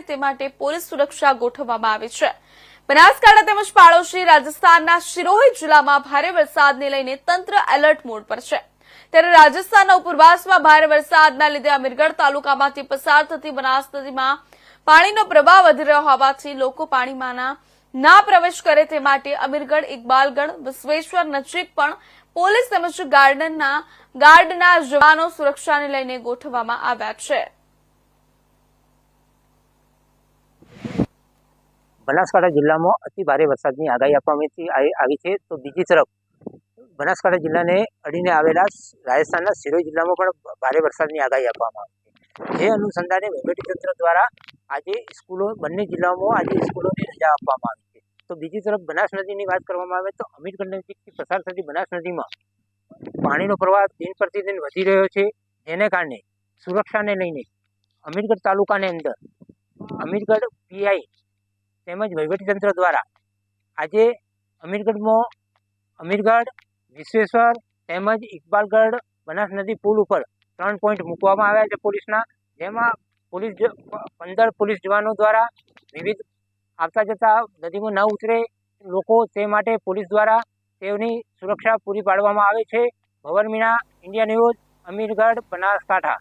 કરે તે માટે પોલીસ સુરક્ષા ગોઠવવામાં આવી છે. બનાસકાંઠા તેમજ પાડોશી રાજસ્થાનના શિરોહી જિલ્લામાં ભારે વરસાદને લઈને તંત્ર એલર્ટ મોડ પર છે. ત્યારે રાજસ્થાનના ઉપરવાસમાં ભારે વરસાદના લીધે અમીરગઢ તાલુકામાંથી પસાર થતી બનાસ નદીમાં પાણીનો પ્રવાહ વધી રહ્યો હોવાથી લોકો પાણીમાંના ના પ્રવેશ કરે તે માટે અમીરગઢ, ઇકબાલગઢ વિશ્વેશ્વર નજીક પણ પોલીસ તેમજ ગાર્ડનના, ગાર્ડના જવાનો સુરક્ષાને લઈને ગોઠવવામાં આવ્યા છે. બનાસકાંઠા જિલ્લામાં અતિ ભારે વરસાદની આગાહી આપવામાં આવી- આવી આવી છે. તો બીજી તરફ બનાસકાંઠા જિલ્લાને અડીને આવેલા રાજસ્થાનના સિરોહી જિલ્લામાં પણ ભારે વરસાદની આગાહી આપવામાં આવી છે. જે અનુસંધાને વહીવટીતંત્ર દ્વારા આજે સ્કૂલો, બંને જિલ્લાઓમાં આજે સ્કૂલોને રજા આપવામાં આવી છે. તો બીજી તરફ બનાસ નદીની વાત કરવામાં આવે તો અમીરગઢ નજીકથી પસાર થતી બનાસ નદીમાં પાણીનો પ્રવાહ દિન પ્રતિદિન વધી રહ્યો છે. જેને કારણે સુરક્ષાને લઈને અમીરગઢ તાલુકાની અંદર અમીરગઢ પીઆઈ તેમજ વહીવટીતંત્ર દ્વારા. આજે અમીરગઢમાં અમીરગઢ, વિશ્વેશ્વર તેમજ ઇકબાલગઢ બનાસ નદી પુલ ઉપર ત્રણ પોઈન્ટ મૂકવામાં આવ્યા છે પોલીસના. જેમાં પોલીસ પંદર પોલીસ જવાનો દ્વારા વિવિધ આવતા જતા નદીમાં ન ઉતરે લોકો તે માટે પોલીસ દ્વારા તેઓની સુરક્ષા પૂરી પાડવામાં આવે છે. Bhavan Meena, India news, Amirgadh Banaskantha